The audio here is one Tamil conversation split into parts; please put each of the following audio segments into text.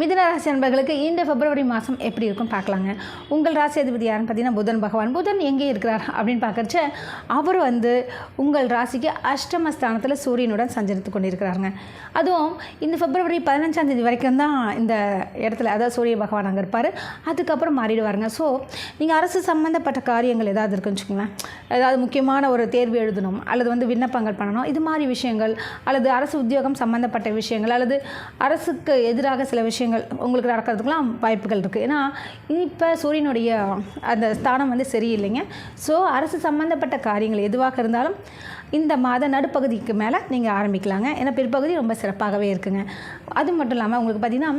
மிதுன ராசி அன்பர்களுக்கு இந்த பிப்ரவரி மாதம் எப்படி இருக்கும் பார்க்கலாங்க. உங்கள் ராசி அதிபதி யாருன்னு பார்த்தீங்கன்னா புதன் பகவான். புதன் எங்கே இருக்கிறார் அப்படின்னு பார்க்கறச்ச அவர் வந்து உங்கள் ராசிக்கு அஷ்டமஸ்தானத்தில் சூரியனுடன் சஞ்சரித்து கொண்டிருக்கிறாருங்க. அதுவும் இந்த பிப்ரவரி பதினஞ்சாம் தேதி வரைக்கும் தான் இந்த இடத்துல அதாவது சூரிய பகவான் அங்கே இருப்பார். அதுக்கப்புறம் மாறிடுவாருங்க. ஸோ நீங்கள் அரசு சம்மந்தப்பட்ட காரியங்கள் ஏதாவது இருக்குன்னு வச்சுக்கோங்களேன். ஏதாவது முக்கியமான ஒரு தேர்வு எழுதணும் அல்லது வந்து விண்ணப்பங்கள் பண்ணணும் இது மாதிரி விஷயங்கள் அல்லது அரசு உத்தியோகம் சம்மந்தப்பட்ட விஷயங்கள் அல்லது அரசுக்கு எதிராக சில விஷயங்கள் உங்களுக்கு நடக்கிறதுக்கெலாம் வாய்ப்புகள் இருக்குது ஏன்னா இப்போ சூரியனுடைய அந்த ஸ்தானம் வந்து சரியில்லைங்க. ஸோ அரசு சம்மந்தப்பட்ட காரியங்கள் எதுவாக இருந்தாலும் இந்த மாத நடுப்பகுதிக்கு மேலே நீங்கள் ஆரம்பிக்கலாங்க. ஏன்னா பிற்பகுதி ரொம்ப சிறப்பாகவே இருக்குங்க. அது மட்டும் இல்லாமல் உங்களுக்கு பார்த்திங்கன்னா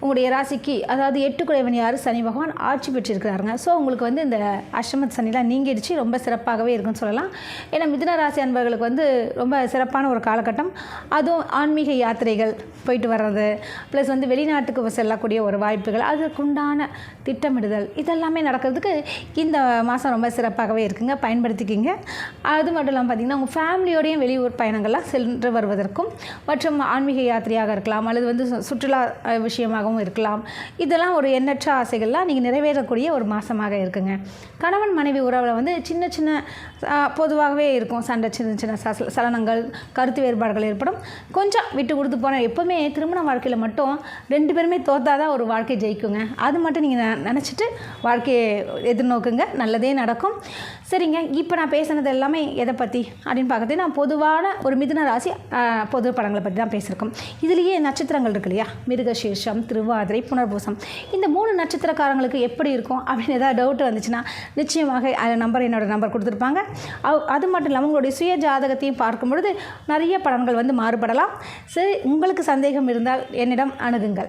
உங்களுடைய ராசிக்கு அதாவது எட்டு குறைவன் யார்? சனி பகவான் ஆட்சி பெற்றிருக்கிறாருங்க. ஸோ உங்களுக்கு வந்து இந்த அஷ்டமத் சனிலாம் நீங்கிடுச்சு. ரொம்ப சிறப்பாகவே இருக்குன்னு சொல்லலாம். ஏன்னா மிதுன ராசி அன்பர்களுக்கு வந்து ரொம்ப சிறப்பான ஒரு காலகட்டம். அதுவும் ஆன்மீக யாத்திரைகள் போயிட்டு வர்றது ப்ளஸ் வந்து வெளிநாட்டுக்கு செல்லக்கூடிய ஒரு வாய்ப்புகள் அதுக்குண்டான திட்டமிடுதல் இதெல்லாமே நடக்கிறதுக்கு இந்த மாதம் ரொம்ப சிறப்பாகவே இருக்குங்க. பயன்படுத்திக்கிங்க. அது மட்டும் இல்லாமல் பார்த்திங்கன்னா உங்கள் ஃபேமிலியோடையும் வெளியூர் பயணங்கள்லாம் சென்று வருவதற்கும் மற்றும் ஆன்மீக யாத்திரையாக இருக்கலாம் அல்லது வந்து சு- சுற்றுலா விஷயமாகவும் இருக்கலாம். இதெல்லாம் ஒரு எண்ணற்ற ஆசைகள்லாம் நீங்கள் நிறைவேறக்கூடிய ஒரு மாதமாக இருக்குங்க. கணவன் மனைவி உறவில் வந்து சின்ன சின்ன பொதுவாகவே இருக்கும். சண்டை சின்ன சின்ன சலனங்கள் கருத்து வேறுபாடுகள் ஏற்படும். கொஞ்சம் விட்டு கொடுத்து போனால் எப்போவுமே திருமண வாழ்க்கையில் மட்டும் ரெண்டு பேரும் தோத்தாதான் ஒரு வாழ்க்கை ஜெயிக்குங்க. அது மட்டும் நீங்கள் நினச்சிட்டு வாழ்க்கையை எதிர்நோக்குங்க. நல்லதே நடக்கும். சரிங்க இப்போ நான் பேசுனது எல்லாமே எதை பற்றி அப்படின்னு பார்க்கறது நான் பொதுவான ஒரு மிதுன ராசி பொது படங்களை பற்றி தான் பேசியிருக்கோம். இதுலேயே நட்சத்திரங்கள் இருக்கு இல்லையா? மிருகசீர்ஷம் திருவாதிரை புனர்பூசம். இந்த மூணு நட்சத்திரக்காரங்களுக்கு எப்படி இருக்கும் அப்படின்னு ஏதாவது டவுட் வந்துச்சுன்னா நிச்சயமாக அந்த நம்பர் என்னோடய நம்பர் கொடுத்துருப்பாங்க. அவ்- அது மட்டும் இல்லாமல் உங்களுடைய சுய ஜாதகத்தையும் பார்க்கும் பொழுது நிறைய படங்கள் வந்து மாறுபடலாம். சரி உங்களுக்கு சந்தேகம் இருந்தால் என்னிடம் அணுகுங்கள்.